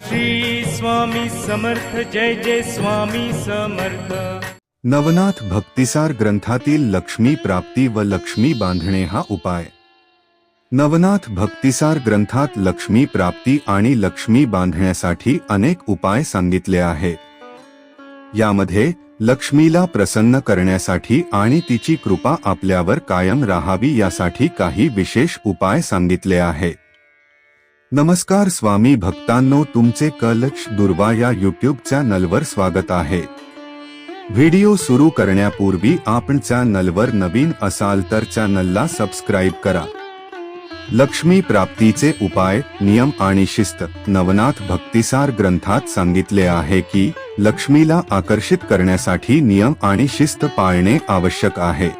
श्री स्वामी समर्थ जय जय स्वामी समर्थ. नवनाथ भक्तिसार ग्रंथातील लक्ष्मी प्राप्ती व लक्ष्मी बांधणे हा उपाय. नवनाथ भक्तिसार ग्रंथात लक्ष्मी प्राप्ती आणि लक्ष्मी बांधण्यासाठी अनेक उपाय सांगितले आहेत यामध्ये लक्ष्मीला प्रसन्न करण्यासाठी आणि तिची कृपा आपल्यावर कायम राहावी यासाठी काही विशेष उपाय सांगितले आहे. नमस्कार स्वामी भक्तांनो तुमचे कलक्ष दुर्वा या युट्यूब चॅनलवर स्वागत आहे. व्हिडिओ सुरू करण्यापूर्वी आपण चॅनलवर नवीन असाल तर चॅनलला सबस्क्राईब करा. लक्ष्मी प्राप्तीचे उपाय नियम आणि शिस्त. नवनाथ भक्तिसार ग्रंथात सांगितले आहे की लक्ष्मीला आकर्षित करण्यासाठी नियम आणि शिस्त पाळणे आवश्यक आहे.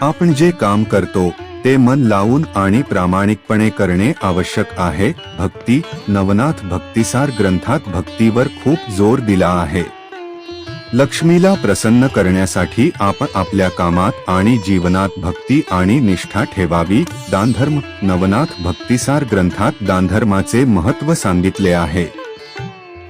आपण जे काम करतो ते मन लावून आणि प्रामाणिकपणे करणे आवश्यक आहे. भक्ती नवनाथ भक्तिसार ग्रंथात भक्तीवर खूप जोर दिला आहे. लक्ष्मीला प्रसन्न करण्यासाठी आपण आपल्या कामात आणि जीवनात भक्ती आणि निष्ठा ठेवावी. दानधर्म नवनाथ भक्तिसार ग्रंथात दानधर्माचे महत्त्व सांगितले आहे.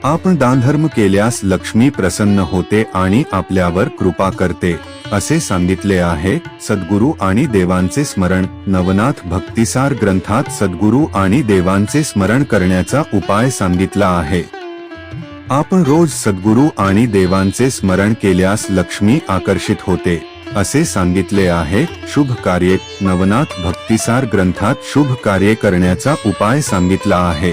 आपण दानधर्म केल्यास लक्ष्मी प्रसन्न होते आणि आपल्यावर कृपा करते. असे सांगितले आहे सद्गुरू आणि देवांचे स्मरण. नवनाथ भक्तिसार ग्रंथात सद्गुरू आणि देवांचे स्मरण करण्याचा उपाय सांगितला आहे. आपण रोज सद्गुरू आणि देवांचे स्मरण केल्यास लक्ष्मी आकर्षित होते असे सांगितले आहे शुभ कार्ये. नवनाथ भक्तिसार ग्रंथात शुभ कार्य करण्याचा उपाय सांगितला आहे.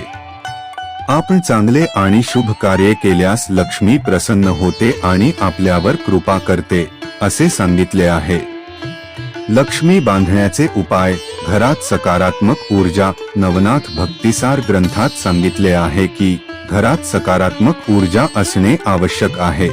आपण चांगले आणि शुभ कार्य केल्यास लक्ष्मी प्रसन्न होते आणि आपल्यावर कृपा करते. असे सांगितले आहे. लक्ष्मी बांधण्याचे उपाय घरात सकारात्मक ऊर्जा नवनाथ भक्तिसार ग्रंथात सांगितले आहे की घरात सकारात्मक ऊर्जा असणे आवश्यक आहे.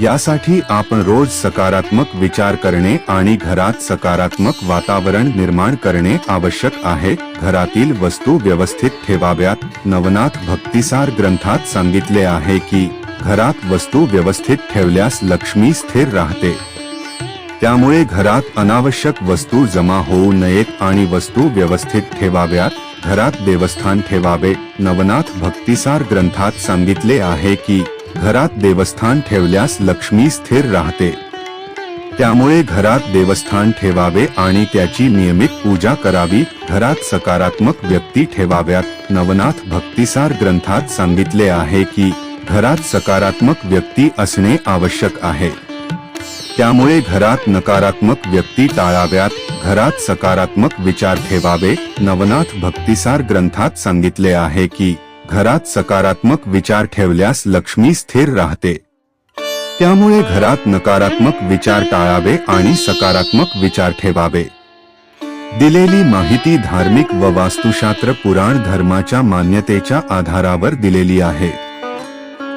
यासाठी आपण रोज सकारात्मक विचार करणे आणि घरात सकारात्मक वातावरण निर्माण करणे आवश्यक आहे. घरातील वस्तू व्यवस्थित ठेवाव्यात नवनाथ भक्तिसार ग्रंथात सांगितले आहे की घरात वस्तू व्यवस्थित ठेवल्यास लक्ष्मी स्थिर राहते. त्यामुळे घरात अनावश्यक वस्तू जमा होऊ नयेत आणि वस्तू व्यवस्थित ठेवाव्यात घरात देवस्थान ठेवावे. नवनाथ भक्तिसार ग्रंथात सांगितले आहे की घरात देवस्थान ठेवल्यास लक्ष्मी स्थिर राहते. त्यामुळे घरात देवस्थान ठेवावे आणि त्याची नियमित पूजा करावी घरात सकारात्मक व्यक्ती ठेवाव्यात. नवनाथ भक्तिसार ग्रंथात सांगितले आहे की घरात सकारात्मक व्यक्ती असणे आवश्यक आहे. त्यामुळे घरात नकारात्मक व्यक्ती टाळाव्यात घरात सकारात्मक विचार ठेवावे नवनाथ भक्तिसार ग्रंथात सांगितले आहे की घरात सकारात्मक विचार ठेवल्यास लक्ष्मी स्थिर राहते. त्यामुळे घरात नकारात्मक विचार टाळावे आणि सकारात्मक विचार ठेवावे. दिलेली माहिती धार्मिक व वास्तुशास्त्र पुराण धर्माच्या मान्यतेच्या आधारावर दिलेली आहे.